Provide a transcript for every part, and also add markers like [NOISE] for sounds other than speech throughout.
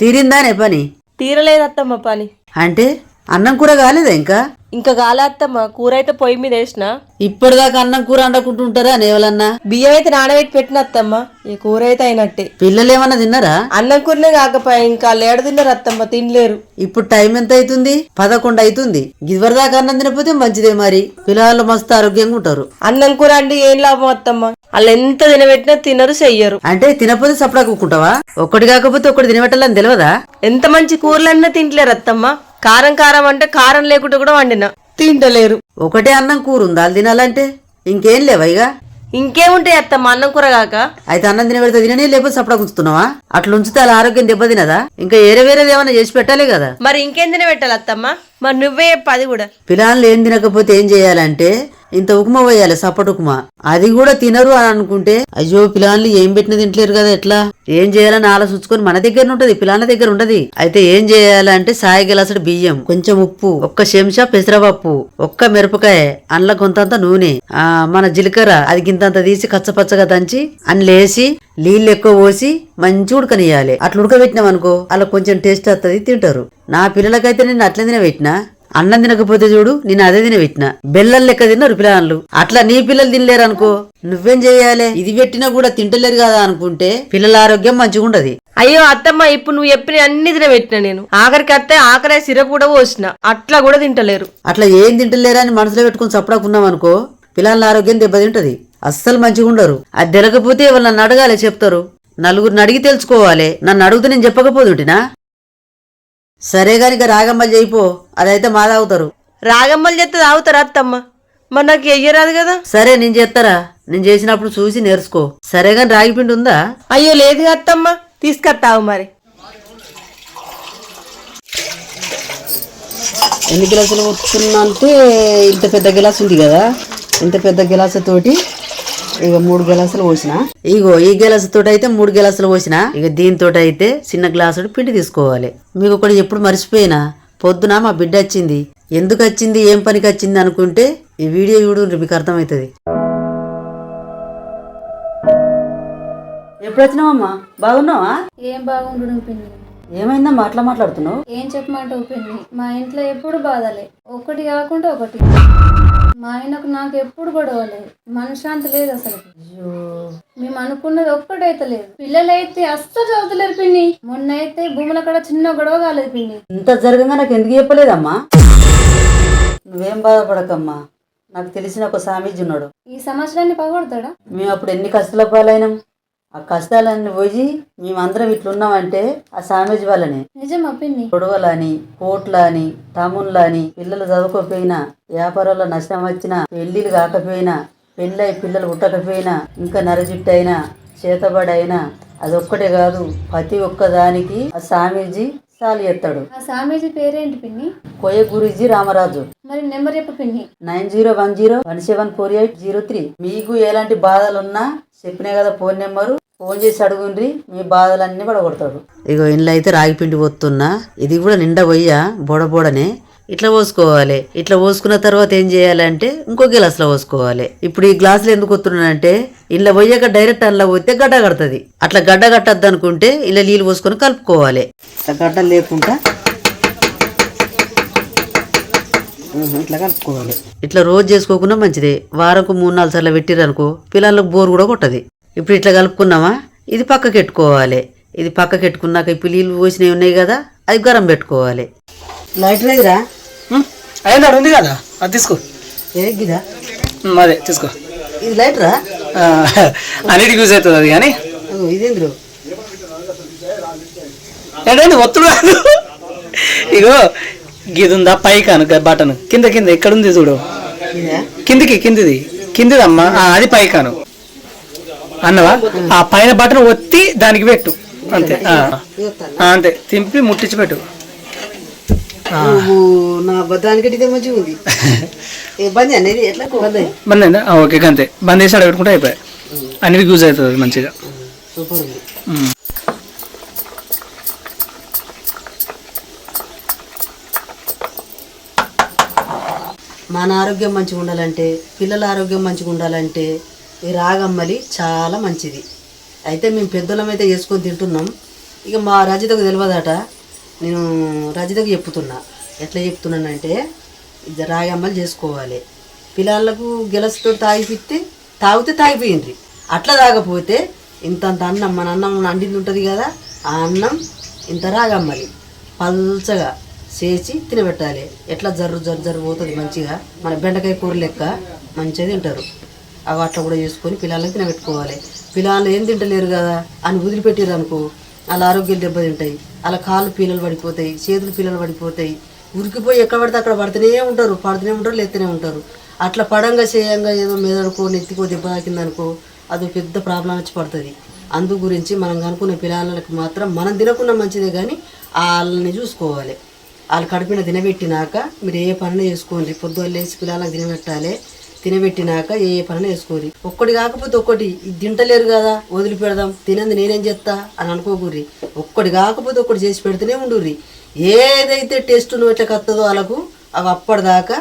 తీరిందానే పని? తీరలేదు అత్తమ్మ పని. అంటే? అన్నం కూర కాలేదా ఇంకా? ఇంకా కాలే అత్తమ్మ కూర అయితే పొయ్యి మీద వేసిన. ఇప్పటిదాకా అన్నం కూర వండకుంటుంటారా నేవలన్నా బియ్యం అయితే నానబెట్టి పెట్టిన అత్తమ్మ ఈ కూర అయితే అయినట్టే. పిల్లలు ఏమన్నా తిన్నారా? అన్నం కూరనే కాకపోయా ఇంకా లేడ తిన్నారు అత్తమ్మ తినలేరు. ఇప్పుడు టైం ఎంత అవుతుంది పదకొండు అవుతుంది ఇదివరదాకా అన్నం తినకపోతే మంచిదే మరి. పిల్లలు మస్తు ఆరోగ్యంగా ఉంటారు. అన్నం కూర అంటే ఏం లాభం అత్తమ్మ? వాళ్ళు ఎంత తినబెట్టినా తినరు చెయ్యరు. అంటే తినకపోతే సపడా కూకుంటావా ఒక్కటి కాకపోతే ఒక్కటి తినబెట్టాలని తెలియదా ఎంత మంచి కూరలన్నా తింటలేరు అత్తమ్మ. కారం కారం అంటే కారం లేకుండా కూడా వండిన. తింటలేరు. ఒకటే అన్నం కూర ఉందా తినాలంటే ఇంకేం లేవా ఇక ఇంకేముంటాయి అత్తమ్మ అన్నం కూర కాక అయితే అన్నం తినబెడితే తిననే లేకపోతే సపడా ఉంచుతున్నావా అట్లా ఉంచితే అలా ఆరోగ్యం దెబ్బతినదా? ఇంకా ఏరే వేరేది ఏమైనా చేసి పెట్టాలి కదా? మరి ఇంకేం తినబెట్టాలి అత్తమ్మ? మరి నువ్వే అది కూడా. పిల్లలు ఏం తినకపోతే ఏం చేయాలంటే ఇంత ఉప్మా పోయాలి సప్పటి ఉప్మా. అది కూడా తినరు అని అనుకుంటే అయ్యో పిల్లలు ఏం పెట్టిన తింటలేరు కదా ఎట్లా? ఏం చేయాలని ఆలోచించుకొని మన దగ్గర ఉంటది పిల్లల దగ్గర ఉండదు అయితే ఏం చేయాలంటే సాయి గిలాసుడు బియ్యం కొంచెం ఉప్పు ఒక్క చెంచా పెసరపప్పు ఒక్క మిరపకాయ అండ్ల కొంతంత నూనె ఆ మన జీలకర్ర అది గింతంత తీసి కచ్చపచ్చగా దంచి లేసి నీళ్ళు ఎక్కువ పోసి మంచి ఉడకనియాలి అట్లా ఉడకబెట్టినాం అనుకో అలా కొంచెం టేస్ట్ వస్తుంది తింటారు. నా పిల్లలకైతే నేను అట్లా పెట్టినా. అన్నం తినకపోతే చూడు నేను అదే తినబెట్టిన. బెల్లం లెక్క తిన్నారు పిల్లలు. అట్లా నీ పిల్లలు తినలేరు అనుకో నువ్వేం చేయాలి? ఇది పెట్టినా కూడా తింటలేరు కదా అనుకుంటే పిల్లల ఆరోగ్యం మంచిగా ఉండదు అయ్యో అత్తమ్మ ఇప్పుడు నువ్వు చెప్పిన అన్ని తినబెట్టిన నేను. ఆఖరికి అత్తే ఆఖరే సిర కూడా పోసిన. అట్లా కూడా తింటలేరు. అట్లా ఏం తింటలేరా అని మనసులో పెట్టుకుని చప్పడాకున్నాం అనుకో పిల్లల ఆరోగ్యం దెబ్బతింటది. అస్సలు మంచిగా ఉండరు అది తినకపోతే వాళ్ళని అడగాలి చెప్తారు. నలుగురిని అడిగి తెలుసుకోవాలి. నన్ను అడిగితే నేను చెప్పకపోతుంటినా సరే గాని ఇక రాగమ్మలు చేయిపో. అదైతే మాదావుతారు రాగమ్మలు చెత్త తాగుతారా అత్తమ్మ? మరి నాకు ఎయ్యరాదు కదా. సరే నేను చేస్తారా నేను చేసినప్పుడు చూసి నేర్చుకో. సరే గాని రాగిపిండి ఉందా? అయ్యో లేదు అత్తమ్మ. తీసుకొస్తావు మరి. ఎన్ని గిలాసులు అంటే ఇంత పెద్ద గిలాస్ ఉంది కదా. ఇంత పెద్ద గిలాసు తోటి ఇక మూడు గిలాసులు పోసిన. ఇగో ఈ గిలాసు తోటి అయితే మూడు గిలాసులు పోసిన. ఇక దీంతో అయితే చిన్న గ్లాసుడు పిండి తీసుకోవాలి. మీకు ఒకటి ఎప్పుడు మర్చిపోయినా పొద్దున మా బిడ్డ వచ్చింది. ఎందుకు వచ్చింది? ఏం పనికి వచ్చింది అనుకుంటే ఈ వీడియో చూడు మీకు అర్థమవుతుంది. ఎప్పుడు వచ్చినావమ్మా బాగున్నావా? ఏం బాగుండు పిన్ని? ఏమైందమ్మా అట్లా మాట్లాడుతున్నావు? ఏం చెప్పమంటావు పిన్ని? మా ఇంట్లో ఎప్పుడు బాధలే. ఒకటి కాకుండా ఒకటి. మా ఆయనకు నాకు ఎప్పుడు గొడవలే మనశ్శాంతి లేదు అసలు. మేము అనుకున్నది ఒక్కటైతే లేదు. పిల్లలైతే అస్సలు చదువుతలేరు పిన్ని. మొన్న అయితే భూముల కాడ చిన్న గొడవ కాలేదు పిన్ని. ఇంత జరగంగా నాకు ఎందుకు చెప్పలేదమ్మా? నువ్వేం బాధపడకమ్మా. నాకు తెలిసిన ఒక స్వామీజీ ఉన్నాడు. ఈ సంవత్సరాన్ని పగొడతాడా? మేము అప్పుడు ఎన్ని కష్టాల పాలైనాం? ఆ కష్టాలన్నీ పోయి మేమందరం ఇట్లున్నామంటే ఆ స్వామీజీ వాళ్ళని. నిజమా పిన్ని? గొడవలని కోట్లని తమ్ముళ్ళని పిల్లలు చదువుకోకపోయినా వ్యాపారంలో నష్టం వచ్చినా పెళ్ళిళ్ళు కాకపోయినా పెళ్ళై పిల్లలు పుట్టకపోయినా ఇంకా నరజుట్టు అయినా చేతబడి అయినా అదొక్కటే కాదు ప్రతి ఒక్క దానికి ఆ స్వామీజీ సాలి ఎత్తాడు. ఆ స్వామీజీ పేరేంటి పిన్ని? కోయ గురుజీ రామరాజు. మరి నెంబర్ చెప్పు పిన్ని. Nine zero one zero one seven four eight zero three. మీకు ఎలాంటి బాధలున్నా చెప్పినా కదా ఫోన్ నెంబరు. ఫోన్ చేసి అడుగుండ్రి మీ బాధలన్నీ పడగొడతాడు ఇగో ఇంట్లో అయితే రాగిపిండి పోతున్నా ఇది కూడా నిండా పోయ్యా బోడబోడనే ఇట్లా పోసుకోవాలి. ఇట్లా పోసుకున్న తర్వాత ఏం చేయాలంటే ఇంకో గ్లాసులో పోసుకోవాలి. ఇప్పుడు ఈ గ్లాసులు ఎందుకు వస్తున్నానంటే ఇలా పోయాక డైరెక్ట్ అందులో పోతే గడ్డ కడుతుంది. అట్లా గడ్డ కట్టద్దు అనుకుంటే ఇలా నీళ్ళు పోసుకొని కలుపుకోవాలి. గడ్డ లేకుండా ఇట్లా కలుపుకోవాలి. ఇట్లా రోజు చేసుకోకుండా మంచిదే. వారంకు మూడు నాలుగు సార్లు పెట్టిరనుకో పిల్లలకు బోర్ కూడా కొట్టది. ఇప్పుడు ఇట్లా కలుపుకున్నామా? ఇది పక్కకి పెట్టుకోవాలి ఇది పక్కకి పెట్టుకున్నాక ఇప్పుడు నీళ్ళు పోసినవి ఉన్నాయి కదా అది గరం పెట్టుకోవాలి. లైట్ లేదురా? అయినా ఉంది కదా అది తీసుకో. ఏ గిదా ఉమ్, అదే తీసుకో. ఇది లైట్ రా ఆ, అన్నిటికి యూజ్ అవుతుంది అది కానీ. ఇదేంద్రు? ఏంటంటే ఒత్తుడు కాదు. ఇగో గిది ఉందా పైకి అను బటన్. కింద కింద ఎక్కడ ఉంది చూడు కిందికి కిందిది. కిందిదమ్మా అది పైకాను. అన్నవా? ఆ పైన బటన్ ఒత్తి దానికి పెట్టు. అంతే. అంతే. తింపి ముట్టించి పెట్టు. నా బద్దానికి ఇదే మంచిగా ఉంది. [LAUGHS] బంద్ అనేది ఎట్లా బంద్ అయిందా ఓకే అంతే బంద్ చేసి అక్కడ పెట్టుకుంటే అయిపోయాయి. అన్నిటికి యూజ్ అవుతుంది మంచిగా. సూపర్ ఉంది. ఉమ్. మన ఆరోగ్యం మంచిగా ఉండాలంటే పిల్లల ఆరోగ్యం మంచిగా ఉండాలంటే ఈ రాగమ్మలి చాలా మంచిది. అయితే మేము పెద్దలం అయితే చేసుకొని తింటున్నాం. ఇక మా రజితకు తెలియదట నేను రజితకు చెప్తున్నా. ఎట్లా చెప్తున్నానంటే రాగమ్మలు రాగి చేసుకోవాలి. పిల్లలకు గెలసుతో తాగిపిస్తే తాగితే తాగిపోయింది అట్లా తాగపోతే ఇంతంత అన్నం మన అన్నం అండింది ఉంటుంది కదా ఆ అన్నం ఇంత రాగమ్మలి పల్చగా చేసి తినబెట్టాలి. ఎట్లా జర్రు జర్రు జర్రు పోతుంది మంచిగా. మన బెండకాయ కూర లెక్క మంచిగా తింటారు. అవి అట్లా కూడా చేసుకొని పిల్లలకి తినబెట్టుకోవాలి. పిల్లలు ఏం తింటలేరు కదా అని వదిలిపెట్టారు అనుకో. వాళ్ళ ఆరోగ్యాలు దెబ్బతింటాయి. అలా కాళ్ళు పీలలు పడిపోతాయి చేతులు పిల్లలు పడిపోతాయి. ఉరికిపోయి ఎక్కడ పడితే అక్కడ పడుతూనే ఉంటారు పడుతూనే ఉంటారు లేస్తూనే ఉంటారు. అట్లా పడంగా చేయంగా ఏదో మీదనుకో నెత్తికో దెబ్బ తాకిందనుకో అది పెద్ద ప్రాబ్లం వచ్చి పడుతుంది. అందు గురించి మనం కనుక్కున్న పిల్లలకి మాత్రం మనం తినకుండా మంచిదే కానీ వాళ్ళని చూసుకోవాలి. వాళ్ళు కడుపున తినబెట్టినాక మీరు ఏ పనులు చేసుకోండి. పొద్దున్న లేచి పిల్లలకు తినబెట్టాలి. తినబెట్టినాక ఏ ఏ పని వేసుకోరి. ఒక్కటి కాకపోతే ఒక్కటి తింటలేరు కదా వదిలిపెడదాం తినంది నేనేం చేస్తా అని అనుకోకూరి. ఒక్కటి కాకపోతే ఒక్కటి చేసి పెడితేనే ఉండుర్రి. ఏదైతే టేస్ట్ నువ్వు వస్తుందో వాళ్ళకు అవి అప్పటిదాకా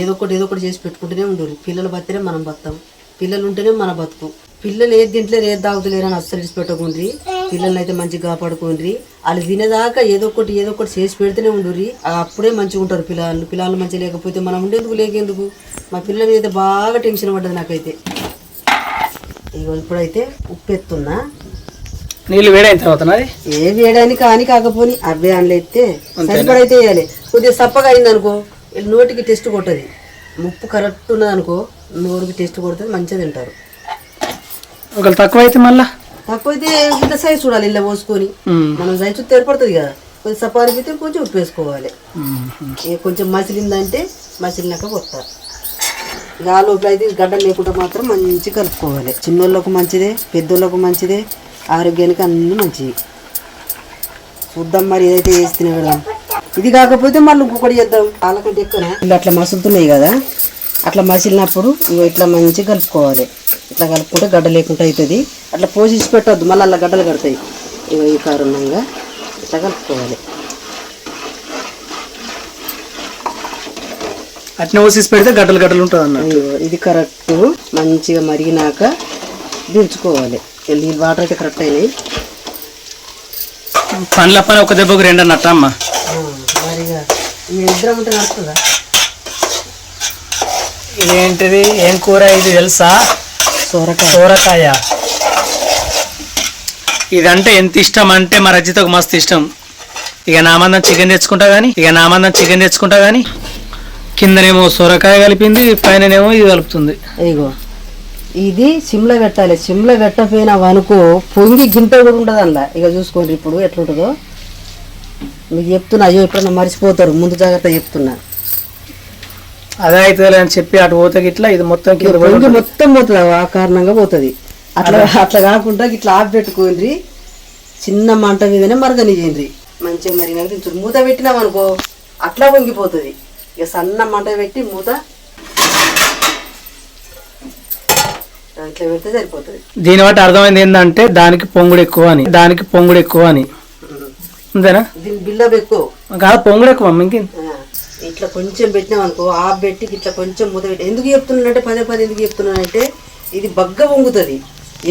ఏదో ఒకటి ఏదో ఒకటి చేసి పెట్టుకుంటూనే ఉండుర్రి. పిల్లలు బతినే మనం బతాం. పిల్లలు ఉంటేనే మన బతుకు. పిల్లలు ఏది తింటలేరు ఏది తాగుతలేరు అని అస్సలు పెట్టకుండ్రి పిల్లల్ని అయితే మంచిగా కాపాడుకోండి వాళ్ళు తినేదాకా ఏదో ఒకటి ఏదో ఒకటి చేసి పెడితేనే ఉండుర్రి. అప్పుడే మంచిగా ఉంటారు పిల్లలు. పిల్లలు మంచిగా లేకపోతే మనం ఉండేందుకు లేకేందుకు? మా పిల్లల మీద అయితే బాగా టెన్షన్ పడ్డది నాకైతే. ఇగో ఇప్పుడైతే ఉప్పు ఎత్తున్నా. నీళ్ళు వేడైన తర్వాత ఏ వేయడానికి కానీ కాకపోని అవే అందులో ఎత్తే సరిపడైతే వేయాలి. కొద్దిగా సప్పగా అయింది అనుకో నోటికి టెస్ట్ కొట్టది. ఉప్పు కరెక్ట్ ఉన్నది అనుకో నోరుకి టెస్ట్ కొడుతుంది మంచిగా తింటారు. ఒకవేళ తక్కువ అయితే మళ్ళా? కాకపోతే ఇంత సైజు చూడాలి ఇలా పోసుకొని. మనం సైజు చూస్తే ఏర్పడుతుంది కదా. కొంచెం సప్ప అనిపితే కొంచెం ఉప్పు వేసుకోవాలి. కొంచెం మసిలిందంటే మసిలినాక ఆ లోపల అయితే గడ్డలు లేకుండా మాత్రం మంచిగా కలుపుకోవాలి. చిన్నోళ్ళకు మంచిదే పెద్దోళ్ళకు మంచిదే ఆరోగ్యానికి అన్ని మంచిది. చూద్దాం మరి ఏదైతే చేసి తినగలం ఇది కాకపోతే మళ్ళీ ఇంకొకటి చేద్దాం. వాళ్ళకంటే ఎక్కువ ఇలా అట్లా మసులుతున్నాయి కదా. అట్లా మసిలినప్పుడు ఇట్లా మంచిగా కలుపుకోవాలి. ఇట్లా కలుపుకుంటే గడ్డ లేకుండా అవుతుంది. అట్లా పోషించి పెట్టొద్దు మళ్ళీ అలా గడ్డలు కడతాయి. ఇగో ఈ కారణంగా ఇట్లా కలుపుకోవాలి. అట్నే ఓసేసి పెడితే గడ్డలు గడ్డలు ఉంటుంది అన్న ఇది కరెక్ట్. మంచిగా మరిగినాక దించుకోవాలి. నీళ్ళు వాటర్ అయితే కరెక్ట్ అయినాయి. పండ్ల పని ఒక దెబ్బకు రెండు అన్నట్టు అమ్మ మరిగా ఈ ఇద్దరం ఉంటే నడుస్తుందా? ఇదేంటిది? ఏం కూర ఇది తెలుసా? సోరకాయ. సోరకాయ. ఇదంటే ఎంత ఇష్టం అంటే మా రజితకు మస్తు ఇష్టం. ఇక నా మందం చికెన్ తెచ్చుకుంటా కానీ ఇక నా మందం చికెన్ తెచ్చుకుంటా కానీ కిందనేమో సొరకాయ కలిపింది పైననేమో ఇది కలుపుతుంది. ఇగో ఇది సిమ్లో పెట్టాలి. సిమ్లో పెట్టపోయినా అనుకో పొంగి గింత కూడా ఉంటుంది అందులో ఇక చూసుకోండి ఇప్పుడు ఎట్లుంటుందో. మీకు చెప్తున్నా అయ్యో ఎప్పుడన్నా మర్చిపోతారు. ముందు జాగ్రత్త చెప్తున్నా. అదే అవుతుంది అని చెప్పి అటు పోతే ఇట్లా ఇది మొత్తం కింద పొంగి. మొత్తం పోతుంది ఆ కారణంగా పోతుంది. అట్లా అట్లా కాకుండా ఇట్లా ఆఫ్ పెట్టుకోండి చిన్న మంట మీదనే మరగనియండి మంచిగా మరిగినాక తింటారు మూత పెట్టినాం అనుకో అట్లా పొంగిపోతుంది. ఇక సన్న మంట పెట్టి మూత ఇట్లా పెడితే సరిపోతుంది. దీని బట్టి అర్థమైంది ఏంటంటే దానికి పొంగుడు ఎక్కువ అని దానికి పొంగుడు ఎక్కువ అని. అంతేనా? దీని బిల్డప్ ఎక్కువ. కాదు పొంగుడు ఎక్కువ ఇంకేం ఇట్లా కొంచెం పెట్టినాం అనుకో ఆఫ్ పెట్టి ఇట్లా కొంచెం మూత పెట్టి ఎందుకు చెప్తున్నానంటే పదే పదే ఎందుకు చెప్తున్నానంటే ఇది బగ్గ పొంగుతుంది.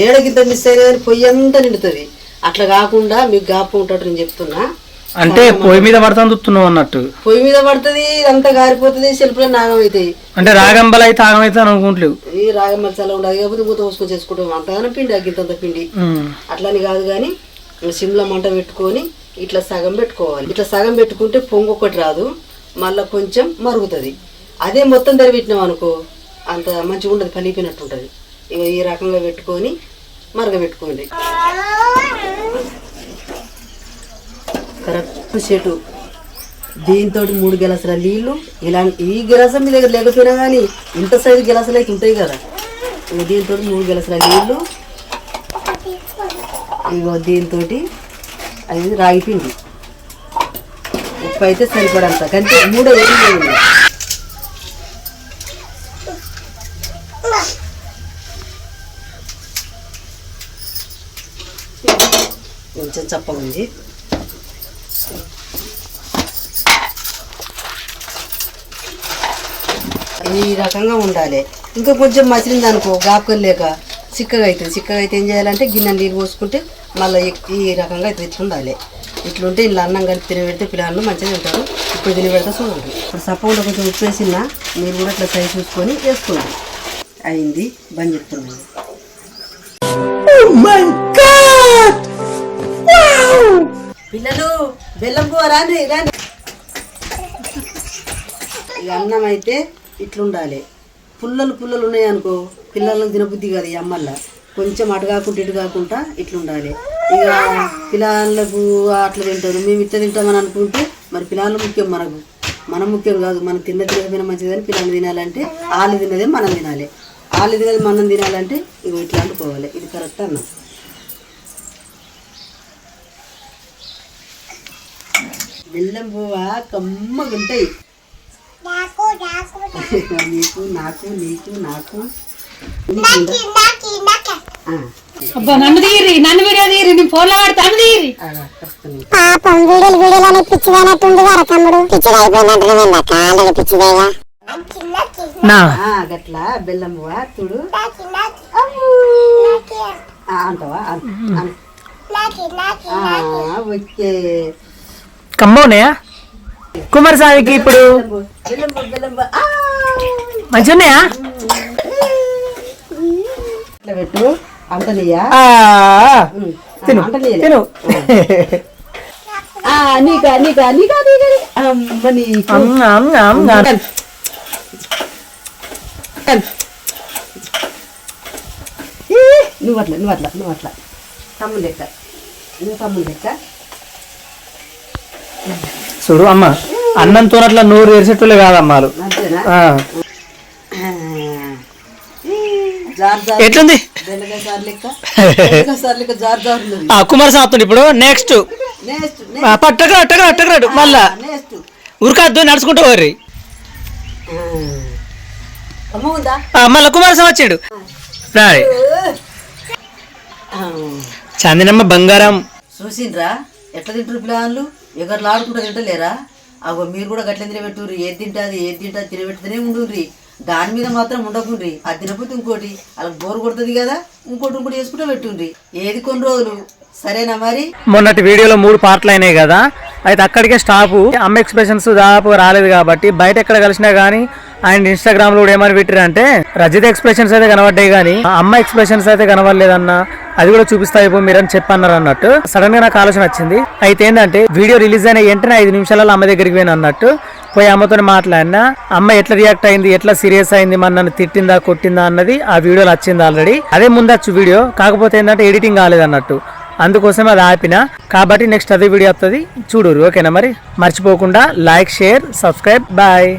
ఏడకింత మిస్ అయినా కానీ పొయ్యి అంతా నిండుతుంది. అట్లా కాకుండా మీకు గాపు ఉంటాడు నేను చెప్తున్నా. అంటే పొయ్యి మీద చూస్తున్నావు అన్నట్టు. పొయ్యి మీద పడుతుంది ఇదంతా గారిపోతుంది సెల్ఫ్లో నాగం అవుతాయి అంటే రాగంబల అయితే ఆగమైతే అని అనుకుంటలేవు. ఈ రాగం మసాలా ఉండదు కాకపోతే మూత పోసుకొని చేసుకుంటాం. అంతగానో పిండి అగ్గింతంత పిండి. అట్లని కాదు కానీ సిమ్లో మంట పెట్టుకొని ఇట్లా సగం పెట్టుకోవాలి. ఇట్లా సగం పెట్టుకుంటే పొంగు ఒకటి రాదు. మళ్ళీ కొంచెం మరుగుతుంది. అదే మొత్తం తెరబెట్టినాం అనుకో అంత మంచిగా ఉండదు కలిపినట్టు ఉంటుంది. ఇక ఈ రకంగా పెట్టుకొని మరగబెట్టుకోండి. కరెక్ట్ చెట్టు దీంతో మూడు గెలసల నీళ్ళు ఇలాంటి ఈ గెలస మీ దగ్గర లేకపోయినా కానీ ఇంత సైజు గెలసలు అయితే ఉంటాయి కదా. ఇక దీంతో మూడు గెలసల నీళ్ళు ఇగో దీంతో అది రాగిపిండి ఉప్పు అయితే సరిపడంత. కంటే మూడో ఏం లేదు కొంచెం చప్పగుంది ఈ రకంగా ఉండాలి. ఇంకా కొంచెం మసిలింది అనుకో గాపకం లేక చిక్కగా అవుతుంది. చిక్కగా అయితే ఏం చేయాలంటే గిన్నె నీళ్ళు పోసుకుంటే మళ్ళీ ఈ రకంగా అయితే ఇట్లా ఉండాలి ఇట్లుంటే ఇలా అన్నం కలిపి తిని పెడితే పిల్లలు మంచిగా తింటారు. ఇప్పుడు తిని పెడితే చూడండి. ఇప్పుడు సపోర్ట్ కొంచెం ఉప్పు వేసినా మీరు కూడా ఇట్లా సైజ్ చూసుకొని వేసుకోండి. అయింది. బంద్ చెప్తున్నాను పిల్లలు బెల్లం రాండి రాండి. ఇక అన్నం అయితే ఇట్లుండాలి. పుల్లలు పుల్లలు ఉన్నాయి అనుకో పిల్లలకు తినబుద్ధి కాదు ఈ అమ్మల్ల. కొంచెం అటు కాకుండా ఇటు కాకుండా ఇట్లుండాలి. ఇక పిల్లలకు అట్లా తింటారు. మేము ఇట్లా తింటామని అనుకుంటే మరి పిల్లలు ముఖ్యం మనకు. మనం ముఖ్యం కాదు. మనం తిన్న తినకపోయినా మంచిదని పిల్లలు తినాలంటే వాళ్ళు తిన్నదే మనం తినాలి. వాళ్ళు తినది మనం తినాలంటే ఇగో ఇట్లా అనుకోవాలి. ఇది కరెక్ట్ అన్న. బెల్లం పువ్వ? కమ్మగా ఉంటాయి నీకు నాకు నీకు. అబ్బా నన్ను తీరి నన్ను వీడియో తీరి నీ ఫోన్లో వాడితే నన్ను తీరి. పాపం వీడియోలు వీడియోలని పిచ్చిదైనట్టుంది కదా తమ్ముడు. పిచ్చిది అయిపోయినట్టు ఆల్రెడీ పిచ్చిదేగా నా. గట్లా బెల్లం ఆ, అంటావా? అన్- అన్. ఆ, ఓకే. కమ్మ ఉన్నాయా కుమార్ సాయికి ఇప్పుడు? బెల్లం పువ్వు బెల్లం పువ్వు ఆ! మంచిగా ఉన్నాయా పెట్టు. అంటనియా? తిను. తిను. నీకా నీకా నువ్వు అట్లా నువ్వు అట్లా నువ్వు అట్లా. తమ్ముడు లెక్క. నువ్వు తమ్ముడు లెక్క. చూడు అమ్మ అన్నంతో అట్లా నోరు ఎరిసేటోళ్ళే కాదమ్మాలు అంతేనా ఆ. ఆ. ఏ, జార్ జార్ ఎట్లుంది బెండకాయ సార్ లెక్క బెండకాయ సార్ లెక్క జార్ జార్ ఉన్నది ఆ, కుమార్ సాత్తుంది ఇప్పుడు నెక్స్ట్ పట్టకరా అట్టకరా అట్టకరాడు మళ్ళా. ఉరకద్దు నడుచుకుంటూ ఆ, మళ్ళా కుమార్ వచ్చాడు. రాయ్ ఆ. చందనమ్మ బంగారం. చూసిండ్రా? ఎట్లా తింటారు పిల్లలు ఎగర్లు ఆడుకుంటూ తింటలేరా? అగో మీరు కూడా గట్ల తినబెట్టుర్రి? ఏది తింటాది ఏది తింటాది తినబెట్టుతూనే ఉండుర్రి. దాని మీద మాత్రం ఉండకుండ్రి. అది తినకపోతే ఇంకోటి. అలా బోరు కొడుతుంది కదా ఇంకోటి ఇంకోటి వేసుకుంటూ పెట్టుండ్రి. ఏది కొన్ని రోజులు. సరేనా మరి? మొన్నటి వీడియోలో మూడు పార్ట్లు అయినాయి కదా. అయితే అక్కడికే స్టాప్. అమ్మ ఎక్స్ప్రెషన్స్ దాదాపు రాలేదు కాబట్టి బయట ఎక్కడ కలిసినా గానీ ఆయన ఇన్స్టాగ్రామ్లో కూడా ఏమని పెట్టారంటే రజిత ఎక్స్ప్రెషన్స్ అయితే కనబడ్డాయి కానీ అమ్మ ఎక్స్ప్రెషన్స్ అయితే కనబడలేదన్న. అది కూడా చూపిస్తా అయిపో మీరని చెప్పన్నారు అన్నట్టు. సడన్గా నాకు ఆలోచన వచ్చింది. అయితే ఏంటంటే వీడియో రిలీజ్ అయిన వెంటనే ఐదు నిమిషాలలో అమ్మ దగ్గరికి పోయిన అన్నట్టు. పోయి అమ్మతో మాట్లాడినా అమ్మ ఎట్లా రియాక్ట్ అయింది? ఎట్లా సీరియస్ అయింది? మన నన్ను తిట్టిందా కొట్టిందా? అన్నది ఆ వీడియోలో వచ్చింది ఆల్రెడీ అదే ముందచ్చు వీడియో. కాకపోతే ఏంటంటే ఎడిటింగ్ కాలేదు అన్నట్టు. అందుకోసం అది ఆపిన. కాబట్టి నెక్స్ట్ అదే వీడియో వస్తుంది చూడురు. ఓకేనా మరి? మర్చిపోకుండా లైక్ షేర్ సబ్స్క్రైబ్ బాయ్